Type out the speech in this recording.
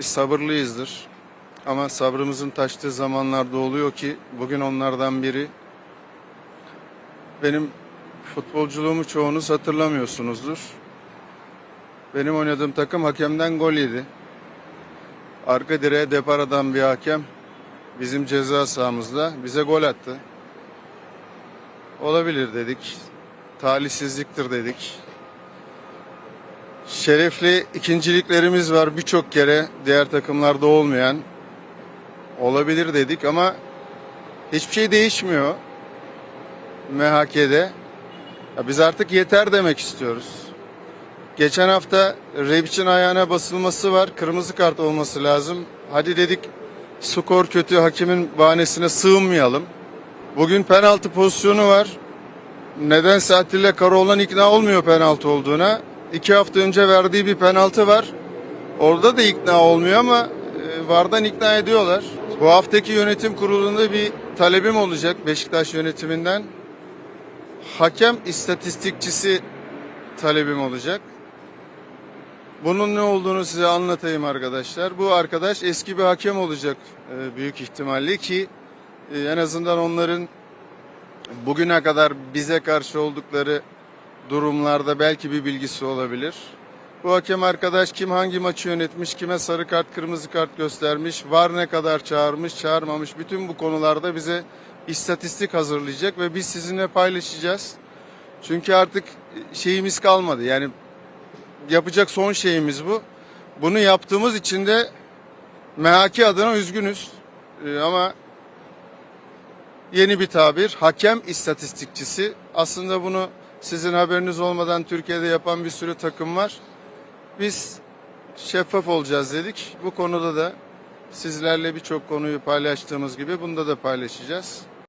Biz sabırlıyızdır. Ama sabrımızın taştığı zamanlarda oluyor ki bugün onlardan biri. Benim futbolculuğumu çoğunuz hatırlamıyorsunuzdur. Benim oynadığım takım hakemden gol yedi. Arka direğe depar atan bir hakem bizim ceza sahamızda bize gol attı. Olabilir dedik. Talihsizliktir dedik. Şerefli ikinciliklerimiz var birçok kere diğer takımlarda olmayan. Olabilir dedik ama hiçbir şey değişmiyor. MHK'de. Ya biz artık yeter demek istiyoruz. Geçen hafta Rebic'in ayağına basılması var. Kırmızı kart olması lazım. Hadi dedik skor kötü hakemin bahanesine sığınmayalım. Bugün penaltı pozisyonu var. Nedense Atilla Karaoğlan ikna olmuyor penaltı olduğuna. İki hafta önce verdiği bir penaltı var. Orada da ikna olmuyor ama e, VAR'dan ikna ediyorlar. Bu haftaki yönetim kurulunda bir talebim olacak Beşiktaş yönetiminden. Hakem istatistikçisi talebim olacak. Bunun ne olduğunu size anlatayım arkadaşlar. Bu arkadaş eski bir hakem olacak e, büyük ihtimalle ki e, en azından onların bugüne kadar bize karşı oldukları durumlarda belki bir bilgisi olabilir. Bu hakem arkadaş kim hangi maçı yönetmiş, kime sarı kart, kırmızı kart göstermiş, var ne kadar çağırmış, çağırmamış bütün bu konularda bize istatistik hazırlayacak ve biz sizinle paylaşacağız. Çünkü artık şeyimiz kalmadı. Yani yapacak son şeyimiz bu. Bunu yaptığımız için de MHK adına üzgünüz. Ee, ama yeni bir tabir hakem istatistikçisi. Aslında bunu sizin haberiniz olmadan Türkiye'de yapan bir sürü takım var. Biz şeffaf olacağız dedik. Bu konuda da sizlerle birçok konuyu paylaştığımız gibi bunda da paylaşacağız.